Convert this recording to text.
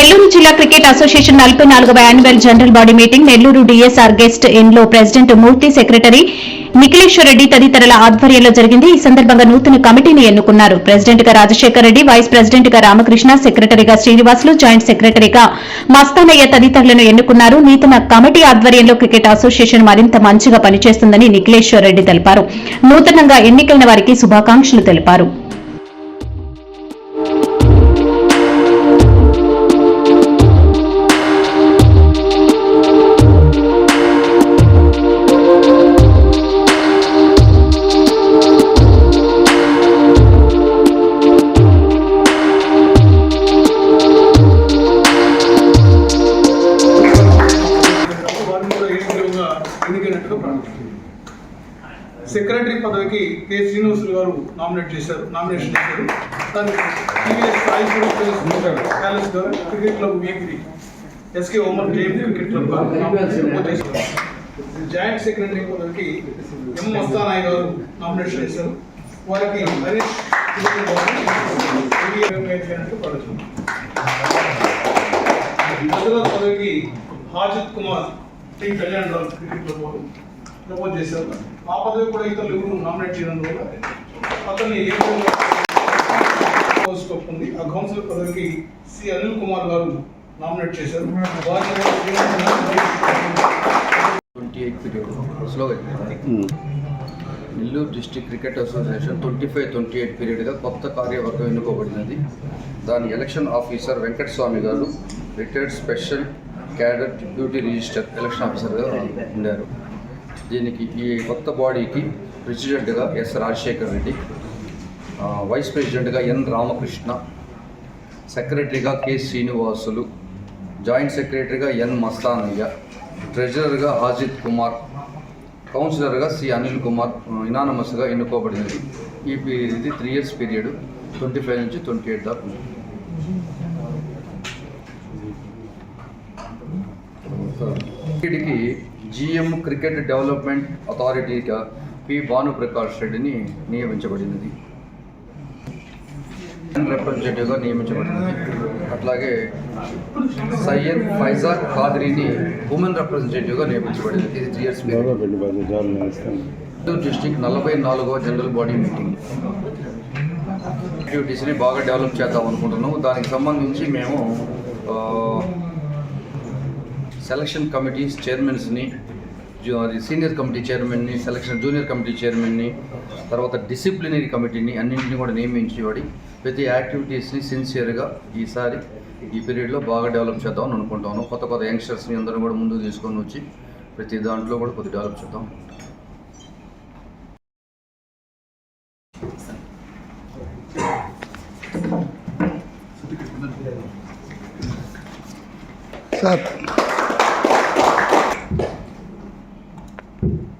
నెల్లూరు జిల్లా cricket association నలభై నాలుగవ annual general body meeting Nellore DSR guest ఇన్లో president Murthy secretary Nikhileshwar Reddy తదితరుల ఆధ్వర్యంలో జరిగింది. ఈ సందర్భంగా నూతన కమిటీని ఎన్నుకున్నారు. ప్రెసిడెంట్గా రాజశేఖర్ రెడ్డి వైస్ ప్రెసిడెంట్గా రామకృష్ణ సెక్రటరీగా శ్రీనివాసులు జాయింట్ సెక్రటరీగా మస్తానయ్య తదితరులను ఎన్నుకున్నారు. నూతన కమిటీ ఆధ్వర్యంలో క్రికెట్ అసోసియేషన్ మరింత మంచిగా పనిచేస్తుందని నిఖిలేశ్వర్ రెడ్డి తెలిపారు. నూతనంగా ఎన్నికైన వారికి శుభాకాంక్షలు తెలిపారు. సెక్రటరీ పదవికి కె శ్రీనివాసులు గారు నామినేట్ చేశారు నామినేషన్ చేశారు. ప్యాలెస్ గారు cricket club Vegiri SK Omar JM cricket club nomination joint secretary పదవికి ఎం మస్తానాయ్ గారు నామినేషన్ చేశారు. వారికి హరీష్ పదవికి హాజిత్ కుమార్ టీ కళ్యాణ్ రావు క్రికెట్లో ప్రపోజ్ చేశారు. ఆ పదవి కూడా ఇతరులు ఎవరు నామినేట్ చేయడం అతన్ని ఏ విధంగా ఆ కౌన్సిలర్ పదవికి సి అనిల్ కుమార్ గారు నామినేట్ చేశారు. Twenty eight period. Nellore district cricket association twenty five twenty eight పీరియడ్గా కొత్త కార్యవర్గం ఎన్నుకోబడినది. దాని ఎలక్షన్ ఆఫీసర్ వెంకటస్వామి గారు retired special cadre deputy register election ఆఫీసర్గా ఉండారు దీనికి ఈ కొత్త బాడీకి ప్రెసిడెంట్గా ఎస్ రాజశేఖర్ రెడ్డి వైస్ ప్రెసిడెంట్గా ఎన్ రామకృష్ణ సెక్రటరీగా కె శ్రీనివాసులు జాయింట్ సెక్రటరీగా ఎన్ మస్తానయ్య ట్రెజరర్గా హాజిద్ కుమార్ కౌన్సిలర్గా సి అనిల్ కుమార్ ఇనానమస్గా ఎన్నుకోబడినది ఈ ఇది three years period twenty five నుంచి ట్వంటీ ఎయిట్ దాకా ఉంది. వీటికి జిఎం క్రికెట్ డెవలప్మెంట్ అథారిటీగా పి భానుప్రకాష్ రెడ్డిని నియమించబడినది. రిప్రజెంటేటివ్గా నియమించబడినది. అట్లాగే సయ్యద్ ఫైజార్ ఖాద్రీని ఉమెన్ రిప్రజెంటేటివ్గా నియమించబడింది ఇది త్రీ ఇయర్స్ డిస్టిక్ నలభై నాలుగవ జనరల్ బాడీ మీటింగ్. యాక్టివిటీస్ని బాగా డెవలప్ చేద్దాం అనుకుంటున్నాము. దానికి సంబంధించి మేము సెలక్షన్ కమిటీస్ చైర్మన్స్ని అది సీనియర్ కమిటీ చైర్మన్ని సెలక్షన్ జూనియర్ కమిటీ చైర్మన్ని తర్వాత డిసిప్లినరీ కమిటీని అన్నింటినీ కూడా నియమించేవాడి ప్రతి యాక్టివిటీస్ని సిన్సియర్గా ఈసారి ఈ పీరియడ్లో బాగా డెవలప్ చేద్దామని అనుకుంటాను. కొత్త కొత్త యంగ్స్టర్స్ని అందరం కూడా ముందుకు తీసుకొని వచ్చి ప్రతి దాంట్లో కూడా కొద్దిగా డెవలప్ చేద్దాం. Sir Thank you.